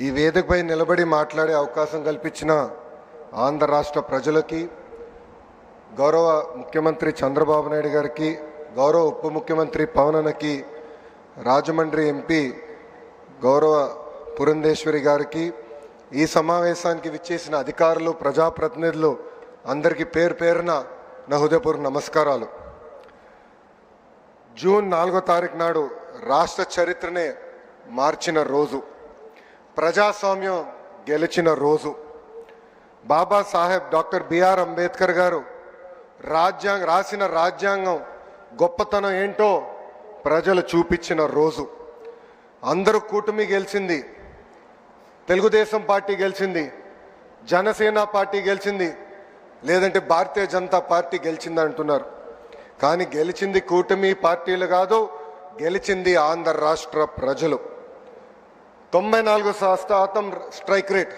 ఈ వేదికపై నిలబడి మాట్లాడే అవకాశం కల్పించిన ఆంధ్ర రాష్ట్ర ప్రజలకి గౌరవ ముఖ్యమంత్రి చంద్రబాబు నాయుడు గారికి గౌరవ ఉప ముఖ్యమంత్రి పవన్ రాజమండ్రి ఎంపీ గౌరవ పురంధేశ్వరి గారికి ఈ సమావేశానికి విచ్చేసిన అధికారులు ప్రజాప్రతినిధులు అందరికీ పేరు పేరున నా హృదయపూర్వక నమస్కారాలు. జూన్ నాలుగో తారీఖు నాడు రాష్ట్ర చరిత్రనే మార్చిన రోజు. ప్రజాస్వామ్యం గెలిచిన రోజు. బాబాసాహెబ్ డాక్టర్ బిఆర్ అంబేద్కర్ గారు రాజ్యాంగ రాసిన రాజ్యాంగం గొప్పతనం ఏంటో ప్రజలు చూపించిన రోజు. అందరూ కూటమి గెలిచింది తెలుగుదేశం పార్టీ గెలిచింది జనసేన పార్టీ గెలిచింది లేదంటే భారతీయ జనతా పార్టీ గెలిచింది అంటున్నారు. కానీ గెలిచింది కూటమి పార్టీలు కాదు గెలిచింది ఆంధ్ర రాష్ట్ర ప్రజలు. తొంభై నాలుగు శాతం స్ట్రైక్ రేట్.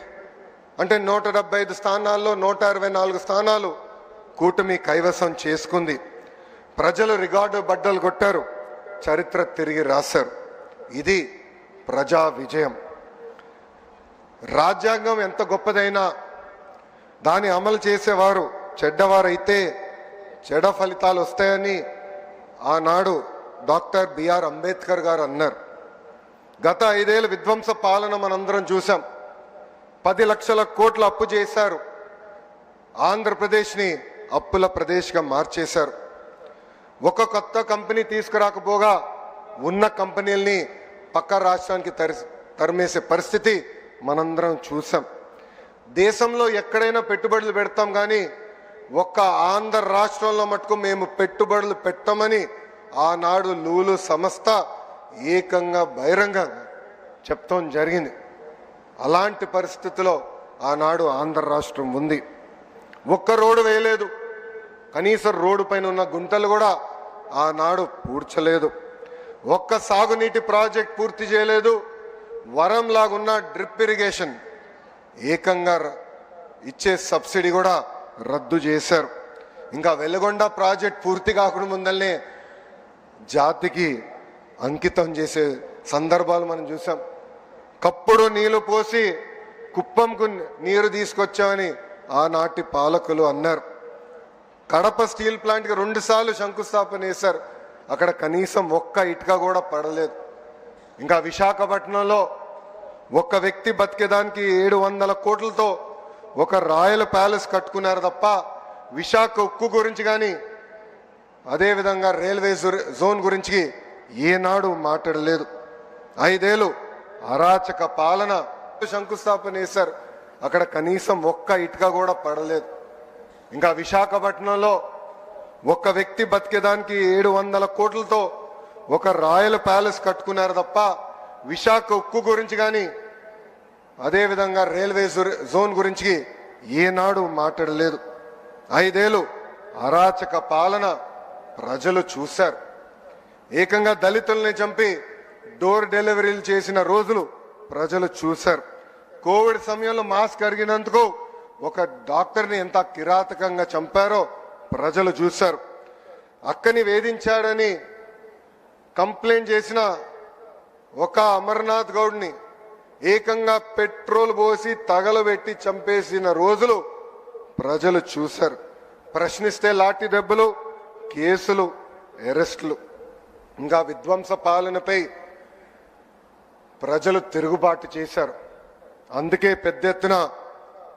అంటే నూట డెబ్బై ఐదు స్థానాల్లో నూట అరవై నాలుగు స్థానాలు కూటమి కైవసం చేసుకుంది. ప్రజలు రికార్డు బడ్డలు కొట్టారు. చరిత్ర తిరిగి రాశారు. ఇది ప్రజా విజయం. రాజ్యాంగం ఎంత గొప్పదైనా దాన్ని అమలు చేసేవారు చెడ్డవారైతే చెడ ఫలితాలు వస్తాయని ఆనాడు డాక్టర్ బిఆర్ అంబేద్కర్ గారు అన్నారు. గత ఐదేళ్ళ విధ్వంస పాలన మనందరం చూసాం పది లక్షల కోట్ల అప్పు చేశారు. ఆంధ్రప్రదేశ్ని అప్పుల ప్రదేశ్గా మార్చేశారు. ఒక కొత్త కంపెనీ తీసుకురాకపోగా ఉన్న కంపెనీల్ని పక్క రాష్ట్రానికి తరి తరిమేసే పరిస్థితి మనందరం చూసాం దేశంలో ఎక్కడైనా పెట్టుబడులు పెడతాం కానీ ఒక్క ఆంధ్ర రాష్ట్రంలో మటుకు మేము పెట్టుబడులు పెట్టమని ఆనాడు లూలు సంస్థ ఏకంగా బహిరంగంగా చెప్తాం జరిగింది. అలాంటి పరిస్థితిలో ఆనాడు ఆంధ్ర రాష్ట్రం ఉంది. ఒక్క రోడ్డు వేయలేదు. కనీసం రోడ్డు పైన ఉన్న గుంటలు కూడా ఆనాడు పూడ్చలేదు. ఒక్క సాగునీటి ప్రాజెక్ట్ పూర్తి చేయలేదు. వరం లాగున్న డ్రిప్ ఇరిగేషన్ ఏకంగా ఇచ్చే సబ్సిడీ కూడా రద్దు చేశారు. ఇంకా వెలుగొండ ప్రాజెక్ట్ పూర్తి కాకుండా ముందల్నే జాతికి అంకితం చేసే సందర్భాలు మనం చూసాం. కప్పుడు నీళ్ళు పోసి కుప్పంకు నీరు తీసుకొచ్చామని ఆనాటి పాలకులు అన్నారు. కడప స్టీల్ ప్లాంట్కి రెండుసార్లు శంకుస్థాపన చేశారు. అక్కడ కనీసం ఒక్క ఇటుక కూడా పడలేదు. ఇంకా విశాఖపట్నంలో ఒక్క వ్యక్తి బతికేదానికి ఏడు వందల కోట్లతో ఒక రాయల్ ప్యాలెస్ కట్టుకున్నారు తప్ప విశాఖ ఉక్కు గురించి కానీ అదేవిధంగా రైల్వే జోన్ గురించి ఏనాడు మాట్లాడలేదు. ఐదేళ్ళు అరాచక పాలన శంకుస్థాపన చేశారు. అక్కడ కనీసం ఒక్క ఇటుక కూడా పడలేదు. ఇంకా విశాఖపట్నంలో ఒక్క వ్యక్తి బతికేదానికి ఏడు వందల కోట్లతో ఒక రాయల్ ప్యాలెస్ కట్టుకున్నారు తప్ప విశాఖ ఉక్కు గురించి కానీ అదేవిధంగా రైల్వే జోన్ గురించి ఏనాడు మాట్లాడలేదు. ఐదేళ్ళు అరాచక పాలన ప్రజలు చూశారు. ఏకంగా దళితుల్ని చంపి డోర్ డెలివరీలు చేసిన రోజులు ప్రజలు చూశారు. కోవిడ్ సమయంలో మాస్క్ అరిగినందుకు ఒక డాక్టర్ని ఎంత కిరాతకంగా చంపారో ప్రజలు చూశారు. అక్కని వేధించాడని కంప్లైంట్ చేసిన ఒక అమర్నాథ్ గౌడ్ని ఏకంగా పెట్రోల్ పోసి తగలబెట్టి చంపేసిన రోజులు ప్రజలు చూశారు. ప్రశ్నిస్తే లాఠీ దెబ్బలు కేసులు అరెస్టులు. ఇంకా విధ్వంస పాలనపై ప్రజలు తిరుగుబాటు చేశారు. అందుకే పెద్ద ఎత్తున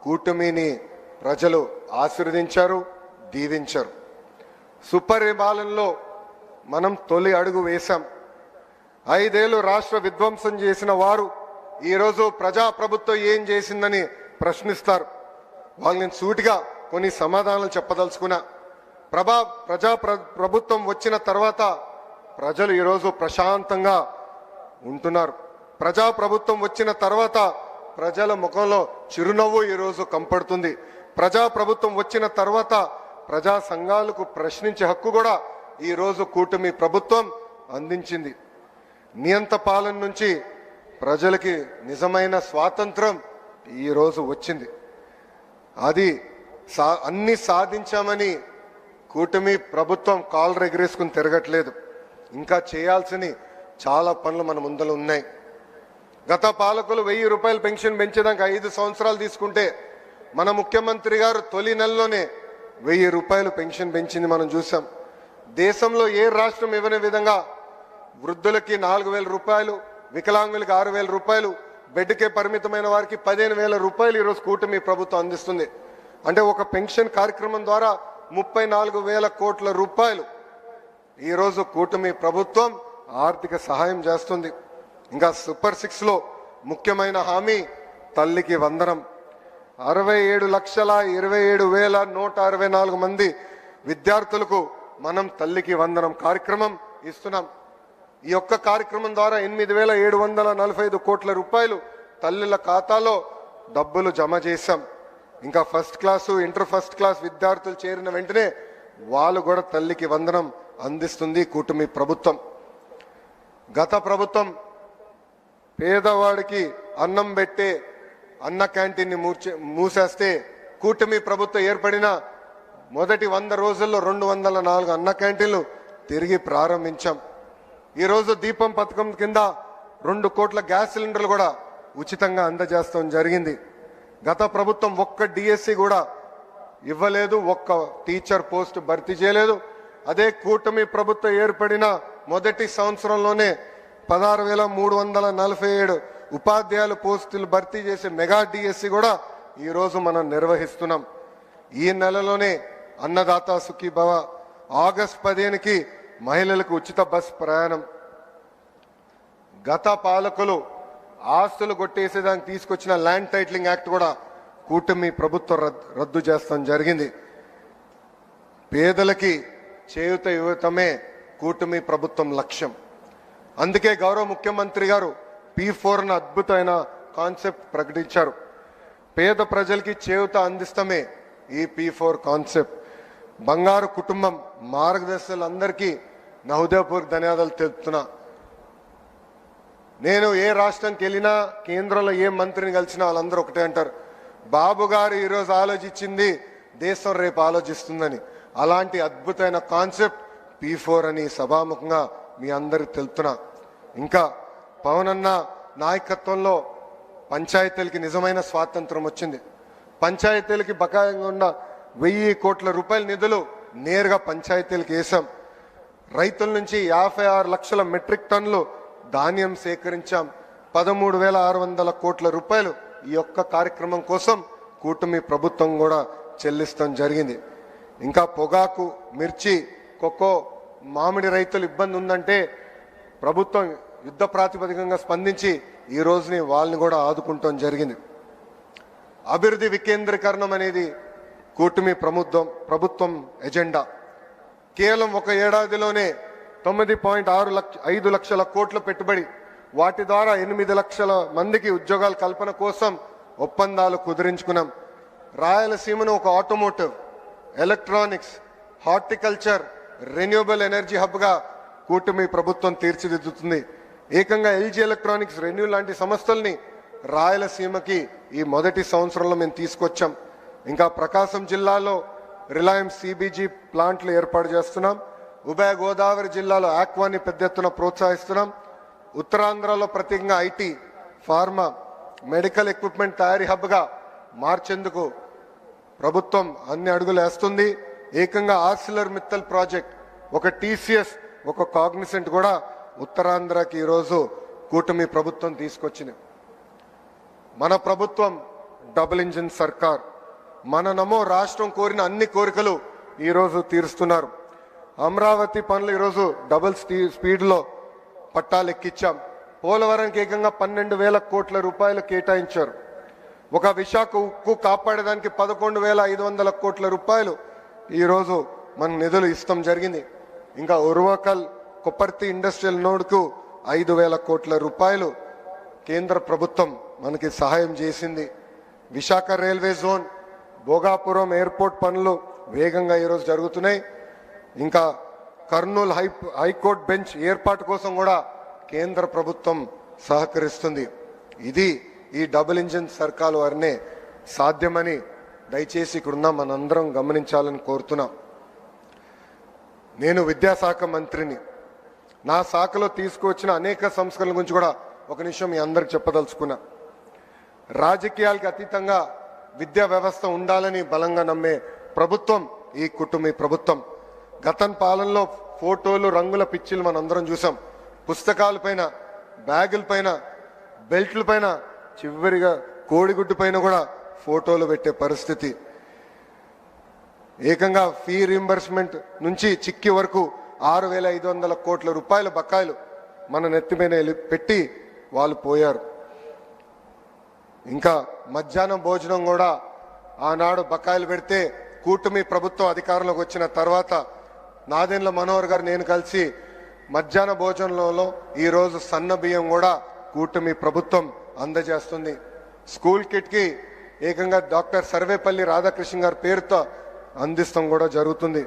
కూటమిని ప్రజలు ఆశీర్వదించారు దీవించారు. సుపరిపాలనలో మనం తొలి అడుగు వేశాం. ఐదేళ్ళు రాష్ట్ర విధ్వంసం చేసిన వారు ఈరోజు ప్రజాప్రభుత్వం ఏం చేసిందని ప్రశ్నిస్తారు. వాళ్ళు నేను సూటిగా కొన్ని సమాధానాలు చెప్పదలుచుకున్నా. ప్రభా ప్రజా ప్రభుత్వం వచ్చిన తర్వాత ప్రజలు ఈరోజు ప్రశాంతంగా ఉంటున్నారు. ప్రజా ప్రభుత్వం వచ్చిన తర్వాత ప్రజల ముఖంలో చిరునవ్వు ఈరోజు కంపడుతుంది. ప్రజా ప్రభుత్వం వచ్చిన తర్వాత ప్రజా సంఘాలకు ప్రశ్నించే హక్కు కూడా ఈరోజు కూటమి ప్రభుత్వం అందించింది. నియంత పాలన నుంచి ప్రజలకి నిజమైన స్వాతంత్రం ఈరోజు వచ్చింది. అది సా అన్ని సాధించామని కూటమి ప్రభుత్వం కాలు ఎగరేసుకుని తిరగట్లేదు. ఇంకా చేయాల్సిన చాలా పనులు మన ముందర ఉన్నాయి. గత పాలకులు వెయ్యి రూపాయలు పెన్షన్ పెంచడానికి ఐదు సంవత్సరాలు తీసుకుంటే మన ముఖ్యమంత్రి గారు తొలి నెలలోనే వెయ్యి రూపాయలు పెన్షన్ పెంచింది మనం చూసాం. దేశంలో ఏ రాష్ట్రం ఇవ్వని విధంగా వృద్ధులకి నాలుగు వేల రూపాయలు వికలాంగులకి ఆరు వేల రూపాయలు బెడ్కే పరిమితమైన వారికి పదిహేను వేల రూపాయలు ఈరోజు కూటమి ప్రభుత్వం అందిస్తుంది. అంటే ఒక పెన్షన్ కార్యక్రమం ద్వారా ముప్పై నాలుగు వేల కోట్ల రూపాయలు ఈరోజు కూటమి ప్రభుత్వం ఆర్థిక సహాయం చేస్తుంది. ఇంకా సూపర్ సిక్స్లో ముఖ్యమైన హామీ తల్లికి వందనం. అరవై ఏడు లక్షల ఇరవై ఏడు వేల నూట అరవై నాలుగు మంది విద్యార్థులకు మనం తల్లికి వందనం కార్యక్రమం ఇస్తున్నాం. ఈ యొక్క కార్యక్రమం ద్వారా ఎనిమిది వేల ఏడు వందల నలభై ఐదు కోట్ల రూపాయలు తల్లుల ఖాతాలో డబ్బులు జమ చేశాం. ఇంకా first class inter first class విద్యార్థులు చేరిన వెంటనే వాళ్ళు కూడా తల్లికి వందనం అందిస్తుంది కూటమి ప్రభుత్వం. గత ప్రభుత్వం పేదవాడికి అన్నం పెట్టే అన్న క్యాంటీన్ని మూర్చే మూసేస్తే కూటమి ప్రభుత్వం ఏర్పడిన మొదటి వంద రోజుల్లో రెండు వందల నాలుగు అన్న క్యాంటీన్లు తిరిగి ప్రారంభించాం. ఈరోజు దీపం పథకం కింద రెండు కోట్ల గ్యాస్ సిలిండర్లు కూడా ఉచితంగా అందజేస్తాం జరిగింది. గత ప్రభుత్వం ఒక్క డిఎస్సి కూడా ఇవ్వలేదు ఒక్క టీచర్ పోస్ట్ భర్తీ చేయలేదు. అదే కూటమి ప్రభుత్వం ఏర్పడిన మొదటి సంవత్సరంలోనే పదహారు వేల మూడు వందల నలభై ఏడు ఉపాధ్యాయుల పోస్టులు భర్తీ చేసే మెగా డిఎస్సి కూడా ఈరోజు మనం నిర్వహిస్తున్నాం. ఈ నెలలోనే అన్నదాత సుఖీభవ ఆగస్ట్ పదిహేనుకి మహిళలకు ఉచిత బస్ ప్రయాణం. గత పాలకులు ఆస్తులు కొట్టేసేదానికి తీసుకొచ్చిన ల్యాండ్ టైటిలింగ్ యాక్ట్ కూడా కూటమి ప్రభుత్వం రద్దు చేస్తాం జరిగింది. పేదలకి చేయుత యువతమే కూటమి ప్రభుత్వం లక్ష్యం. అందుకే గౌరవ ముఖ్యమంత్రి గారు పి ఫోర్ అన్న అద్భుతమైన కాన్సెప్ట్ ప్రకటించారు. పేద ప్రజలకి చేయుత అందిస్తమే ఈ పి ఫోర్ కాన్సెప్ట్. బంగారు కుటుంబం మార్గదర్శకులందరికీ నా హృదయపూర్వక ధన్యవాదాలు తెలుపుతున్నా. నేను ఏ రాష్ట్రంకి వెళ్ళినా కేంద్రంలో ఏ మంత్రిని కలిసినా వాళ్ళందరూ ఒకటే అంటారు. బాబు గారు ఈరోజు ఆలోచించింది దేశం రేపు ఆలోచిస్తుందని. అలాంటి అద్భుతమైన కాన్సెప్ట్ పీ ఫోర్ అని సభాముఖంగా మీ అందరికి తెలుపుతున్నా. ఇంకా పవన్ అన్న నాయకత్వంలో పంచాయతీలకి నిజమైన స్వాతంత్రం వచ్చింది. పంచాయతీలకి బకాయంగా ఉన్న వెయ్యి కోట్ల రూపాయల నిధులు నేరుగా పంచాయతీలకు వేశాం. రైతుల నుంచి యాభై ఆరు లక్షల మెట్రిక్ టన్నులు ధాన్యం సేకరించాం. పదమూడు వేల ఆరు వందల కోట్ల రూపాయలు ఈ యొక్క కార్యక్రమం కోసం కూటమి ప్రభుత్వం కూడా చెల్లిస్తాం జరిగింది. ఇంకా పొగాకు మిర్చి కొక్కో మామిడి రైతులు ఇబ్బంది ఉందంటే ప్రభుత్వం యుద్ధ ప్రాతిపదికంగా స్పందించి ఈ రోజుని వాళ్ళని కూడా ఆదుకుంటాం జరిగింది. అభివృద్ధి వికేంద్రీకరణం అనేది కూటమి ప్రభుత్వం ప్రభుత్వం ఎజెండా. కేవలం ఒక ఏడాదిలోనే తొమ్మిది పాయింట్ ఆరు లక్ష ఐదు లక్షల కోట్ల పెట్టుబడి వాటి ద్వారా ఎనిమిది లక్షల మందికి ఉద్యోగాల కల్పన కోసం ఒప్పందాలు కుదిరించుకున్నాం. రాయలసీమను ఒక automotive electronics horticulture renewable energy హబ్గా కూటమి ప్రభుత్వం తీర్చిదిద్దుతుంది. ఏకంగా ఎల్జీ ఎలక్ట్రానిక్స్ రెన్యూ లాంటి సంస్థల్ని రాయలసీమకి ఈ మొదటి సంవత్సరంలో మేము తీసుకొచ్చాం. ఇంకా ప్రకాశం జిల్లాలో రిలయన్స్ సిబిజీ ప్లాంట్లు ఏర్పాటు చేస్తున్నాం. ఉభయ గోదావరి జిల్లాలో ఆక్వాని పెద్ద ఎత్తున ప్రోత్సహిస్తున్నాం. ఉత్తరాంధ్రలో ప్రత్యేకంగా ఐటీ ఫార్మా మెడికల్ ఎక్విప్మెంట్ తయారీ హబ్గా మార్చేందుకు ప్రభుత్వం అన్ని అడుగులు వేస్తుంది. ఏకంగా ఆర్సిలర్ మిత్తల్ ప్రాజెక్ట్ ఒక టీసీఎస్ ఒక కాగ్నిసెంట్ కూడా ఉత్తరాంధ్రకి ఈరోజు కూటమి ప్రభుత్వం తీసుకొచ్చింది. మన ప్రభుత్వం డబుల్ ఇంజిన్ సర్కార్. మన నమో రాష్ట్రం కోరిన అన్ని కోరికలు ఈరోజు తీరుస్తున్నారు. అమరావతి పనులు ఈరోజు డబుల్ స్పీ- స్పీడ్లో పట్టాలు ఎక్కించాం పోలవరంకి ఏకంగా పన్నెండు వేల కోట్ల రూపాయలు కేటాయించారు. ఒక విశాఖ ఉక్కు కాపాడడానికి పదకొండు వేల ఐదు వందల కోట్ల రూపాయలు ఈరోజు మన నిధులు ఇస్తాం జరిగింది. ఇంకా ఉర్వకల్ కొప్పర్తి ఇండస్ట్రియల్ నోడ్కు ఐదు వేల కోట్ల రూపాయలు కేంద్ర ప్రభుత్వం మనకి సహాయం చేసింది. Visakha railway zone Bhogapuram airport పనులు వేగంగా ఈరోజు జరుగుతున్నాయి. ఇంకా కర్నూలు హై హైకోర్టు బెంచ్ ఏర్పాటు కోసం కూడా కేంద్ర ప్రభుత్వం సహకరిస్తుంది. ఇది ఈ డబుల్ ఇంజిన్ సర్కార్ వారినే సాధ్యమని దయచేసి ఇక్కడున్న మనందరం గమనించాలని కోరుతున్నాం. నేను విద్యాశాఖ మంత్రిని. నా శాఖలో తీసుకువచ్చిన అనేక సంస్కరణల గురించి కూడా ఒక నిమిషం మీ అందరికి చెప్పదలుచుకున్నా. రాజకీయాలకు అతీతంగా విద్యా వ్యవస్థ ఉండాలని బలంగా నమ్మే ప్రభుత్వం ఈ కుటుంబీ ప్రభుత్వం. గతం పాలనలో ఫోటోలు రంగుల పిచ్చిలు మనందరం చూసాం. పుస్తకాలపైన బ్యాగులపైన బ్యాగుల పైన బెల్ట్ల పైన చివరిగా కోడిగుడ్డు పైన కూడా ఫోటోలు పెట్టే పరిస్థితి. ఏకంగా ఫీ రీంబర్స్మెంట్ నుంచి చిక్కి వరకు ఆరు వేల ఐదు వందల కోట్ల రూపాయల బకాయిలు మన నెత్తి మీద పెట్టి వాళ్ళు పోయారు. ఇంకా మధ్యాహ్నం భోజనం కూడా ఆనాడు బకాయిలు పెడితే కూటమి ప్రభుత్వం అధికారంలోకి వచ్చిన తర్వాత నాదెండ్ల మనోహర్ గారు నేను కలిసి మధ్యాహ్న భోజనంలో ఈరోజు సన్న బియ్యం కూడా కూటమి ప్రభుత్వం అందజేస్తుంది. స్కూల్ కిట్కి ఏకంగా డాక్టర్ సర్వేపల్లి రాధాకృష్ణ గారి పేరుతో అందిస్తాం కూడా జరుగుతుంది.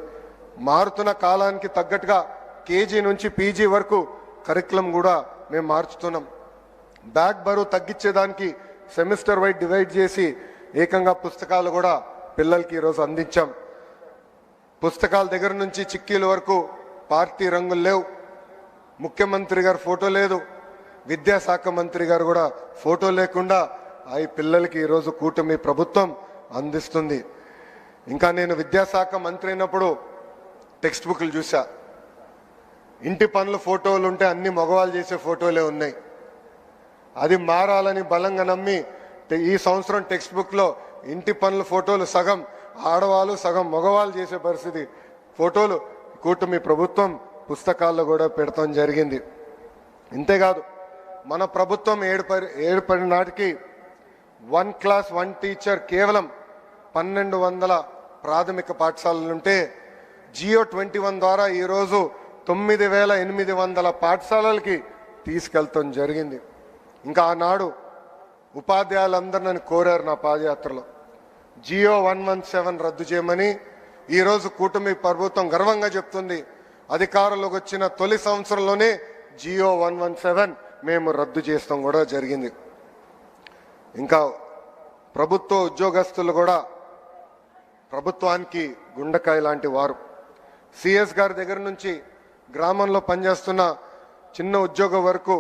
మారుతున్న కాలానికి తగ్గట్టుగా కేజీ నుంచి పీజీ వరకు కరికులం కూడా మేము మార్చుతున్నాం. బ్యాగ్ బరువు తగ్గించేదానికి సెమిస్టర్ వైడ్ డివైడ్ చేసి ఏకంగా పుస్తకాలు కూడా పిల్లలకి ఈరోజు అందించాం. పుస్తకాల దగ్గర నుంచి చిక్కీల వరకు పార్టీ రంగులు లేవు. ముఖ్యమంత్రి గారు ఫోటో లేదు. విద్యాశాఖ మంత్రి గారు కూడా ఫోటో లేకుండా ఆ పిల్లలకి ఈరోజు కూటమి ప్రభుత్వం అందిస్తుంది. ఇంకా నేను విద్యాశాఖ మంత్రి అయినప్పుడు టెక్స్ట్ బుక్లు చూసా. ఇంటి పనుల ఫోటోలు ఉంటే అన్ని మగవాళ్ళు చేసే ఫోటోలే ఉన్నాయి. అది మారాలని బలంగా నమ్మి ఈ సంవత్సరం టెక్స్ట్ బుక్లో ఇంటి పనుల ఫోటోలు సగం ఆడవాళ్ళు సగం మగవాళ్ళు చేసే పరిస్థితి ఫోటోలు కూటమి ప్రభుత్వం పుస్తకాల్లో కూడా పెడతాం జరిగింది. ఇంతేకాదు మన ప్రభుత్వం ఏడుపడి ఏర్పడిన నాటికి వన్ క్లాస్ వన్ టీచర్ కేవలం పన్నెండు వందల ప్రాథమిక పాఠశాలలుంటే జియో ట్వంటీ వన్ ద్వారా ఈరోజు తొమ్మిది వేల ఎనిమిది వందల పాఠశాలలకి తీసుకెళ్తాం జరిగింది. ఇంకా ఆనాడు ఉపాధ్యాయులందరూ నన్ను కోరారు నా పాదయాత్రలో. జియో వన్ వన్ సెవెన్ రద్దు చేయమని ఈరోజు కూటమి ప్రభుత్వం గర్వంగా చెప్తుంది. అధికారంలోకి వచ్చిన తొలి సంవత్సరంలోనే జియో వన్ వన్ సెవెన్ మేము రద్దు చేస్తాం కూడా జరిగింది. ఇంకా ప్రభుత్వ ఉద్యోగస్తులు కూడా ప్రభుత్వానికి గుండెకాయ లాంటి వారు. సిఎస్ గారి దగ్గర నుంచి గ్రామంలో పనిచేస్తున్న చిన్న ఉద్యోగం వరకు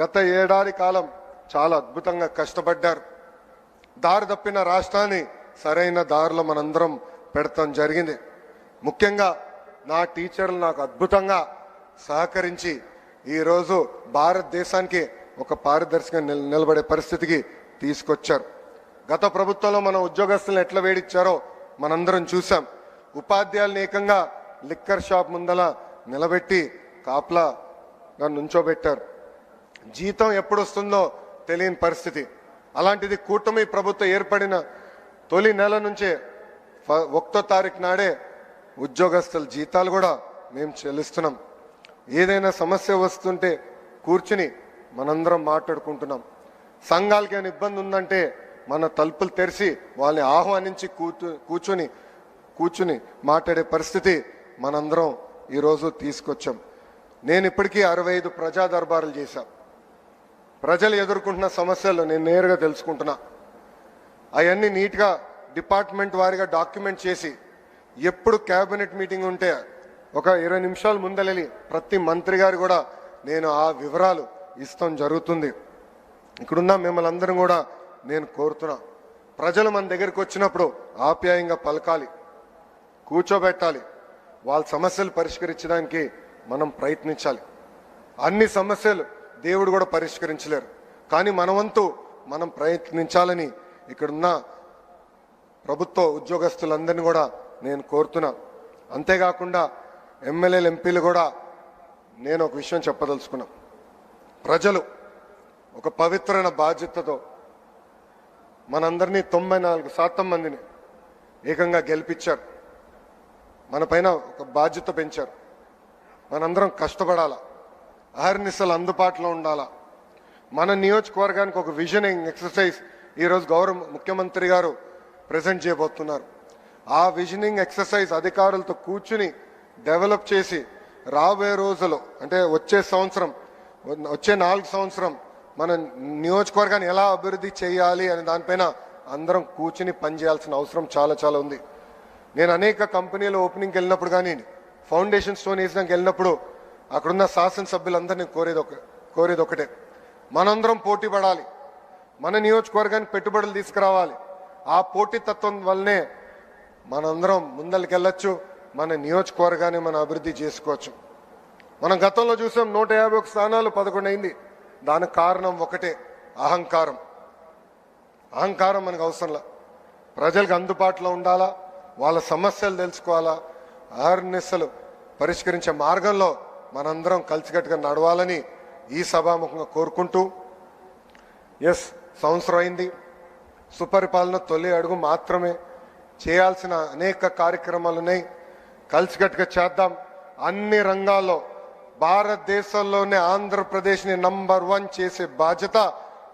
గత ఏడాది కాలం చాలా అద్భుతంగా కష్టపడ్డారు. దారి తప్పిన రాష్ట్రాన్ని సరైన దారిలో మనందరం పెడతాం జరిగింది. ముఖ్యంగా నా టీచర్లు నాకు అద్భుతంగా సహకరించి ఈరోజు భారతదేశానికి ఒక పారదర్శకంగా నిల- నిలబడే పరిస్థితికి తీసుకొచ్చారు. గత ప్రభుత్వంలో మన ఉద్యోగస్తులను ఎట్లా వేడిచ్చారో మనందరం చూసాం ఉపాధ్యాయులను ఏకంగా లిక్కర్ షాప్ ముందల నిలబెట్టి కాపలా నుంచోబెట్టారు. జీతం ఎప్పుడు వస్తుందో తెలియని పరిస్థితి. అలాంటిది కూటమి ప్రభుత్వం ఏర్పడిన తొలి నెల నుంచే ఒకటో తారీఖు నాడే ఉద్యోగస్తుల జీతాలు కూడా మేము చెల్లిస్తున్నాం. ఏదైనా సమస్య వస్తుంటే కూర్చుని మనందరం మాట్లాడుకుంటున్నాం. సంఘాలకి ఏమైనా ఇబ్బంది ఉందంటే మన తలుపులు తెరిచి వాళ్ళని ఆహ్వానించి కూర్చు కూర్చుని కూర్చుని మాట్లాడే పరిస్థితి మనందరం ఈరోజు తీసుకొచ్చాం. నేను ఇప్పటికీ అరవై ఐదు ప్రజా దర్బారులు చేశా. ప్రజలు ఎదుర్కొంటున్న సమస్యలు నేను నేరుగా తెలుసుకుంటున్నా. అవన్నీ నీట్గా డిపార్ట్మెంట్ వారిగా డాక్యుమెంట్ చేసి ఎప్పుడు క్యాబినెట్ మీటింగ్ ఉంటే ఒక ఇరవై నిమిషాల ముందలెళ్ళి ప్రతి మంత్రి గారు కూడా నేను ఆ వివరాలు ఇస్తాం జరుగుతుంది. ఇక్కడున్న మిమ్మల్ని అందరం కూడా నేను కోరుతున్నా. ప్రజలు మన దగ్గరికి వచ్చినప్పుడు ఆప్యాయంగా పలకాలి కూర్చోబెట్టాలి వాళ్ళ సమస్యలు పరిష్కరించడానికి మనం ప్రయత్నించాలి. అన్ని సమస్యలు దేవుడు కూడా పరిష్కరించలేరు. కానీ మనవంతు మనం ప్రయత్నించాలని ఇక్కడున్న ప్రభుత్వ ఉద్యోగస్తులందరినీ కూడా నేను కోరుతున్నా. అంతేకాకుండా ఎమ్మెల్యేలు ఎంపీలు కూడా నేను ఒక విషయం చెప్పదలుచుకున్నా. ప్రజలు ఒక పవిత్రమైన బాధ్యతతో మనందరినీ తొంభై నాలుగు శాతం మందిని ఏకంగా గెలిపించారు. మన పైన ఒక బాధ్యత పెంచారు. మనందరం కష్టపడాలా? అహర్నిశలు అందుబాటులో ఉండాలా? మన నియోజకవర్గానికి ఒక విజనింగ్ ఎక్సర్సైజ్ ఈరోజు గౌరవ ముఖ్యమంత్రి గారు ప్రజెంట్ చేయబోతున్నారు. ఆ విజనింగ్ ఎక్సర్సైజ్ అధికారులతో కూర్చుని డెవలప్ చేసి రాబోయే రోజులు అంటే వచ్చే సంవత్సరం వచ్చే నాలుగు సంవత్సరం మన నియోజకవర్గాన్ని ఎలా అభివృద్ధి చేయాలి అనే దానిపైన అందరం కూర్చుని పనిచేయాల్సిన అవసరం చాలా చాలా ఉంది. నేను అనేక కంపెనీల ఓపెనింగ్కి వెళ్ళినప్పుడు కానీ ఫౌండేషన్ స్టోన్ వేసినాక వెళ్ళినప్పుడు అక్కడున్న శాసనసభ్యులందరినీ కోరేది ఒక కోరేది ఒకటే. మనందరం పోటీ పడాలి. మన నియోజకవర్గానికి పెట్టుబడులు తీసుకురావాలి. ఆ పోటీతత్వం వల్లనే మనందరం ముందరికెళ్ళచ్చు మన నియోజకవర్గాన్ని మనం అభివృద్ధి చేసుకోవచ్చు. మనం గతంలో చూసాం నూట యాభై ఒక స్థానాలు పదకొండు అయింది. దానికి కారణం ఒకటే అహంకారం. అహంకారం మనకు అవసరంలా ప్రజలకు అందుబాటులో ఉండాలా? వాళ్ళ సమస్యలు తెలుసుకోవాలా? అహర్నిశలు పరిష్కరించే మార్గంలో మనందరం కలిసికట్టుగా నడవాలని ఈ సభాముఖంగా కోరుకుంటూ ఎస్ సంవత్సరం అయింది. సుపరిపాలన తొలి అడుగు మాత్రమే. చేయాల్సిన అనేక కార్యక్రమాలు ఉన్నాయి. కలిసికట్టుగా చేద్దాం. అన్ని రంగాల్లో భారతదేశంలోనే ఆంధ్రప్రదేశ్ని నంబర్ వన్ చేసే బాధ్యత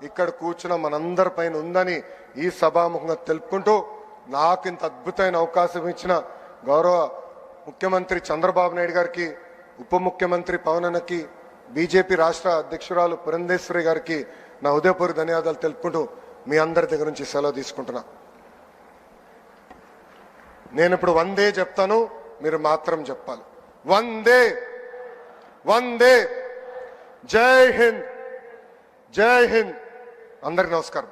ఇక్కడ కూర్చున్న మనందరిపైన ఉందని ఈ సభాముఖంగా తెలుపుకుంటూ నాకు ఇంత అద్భుతమైన అవకాశం ఇచ్చిన గౌరవ ముఖ్యమంత్రి చంద్రబాబు నాయుడు గారికి ఉప ముఖ్యమంత్రి పవనన్నకి బీజేపీ రాష్ట్ర అధ్యక్షురాలు పురంధేశ్వరి గారికి నా ఉదయపూర్ ధన్యవాదాలు తెలుపుకుంటూ మీ అందరి దగ్గర నుంచి సెలవు తీసుకుంటున్నా. నేను ఇప్పుడు వందే చెప్తాను. మీరు మాత్రం చెప్పాలి. వందే వందే. జై హింద్ జై హింద్. అందరికి నమస్కారం.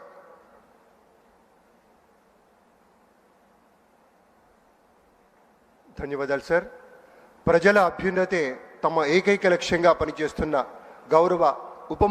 ధన్యవాదాలు సార్. ప్రజల అభ్యున్నతే తమ ఏకైక లక్ష్యంగా పనిచేస్తున్న గౌరవ ఉప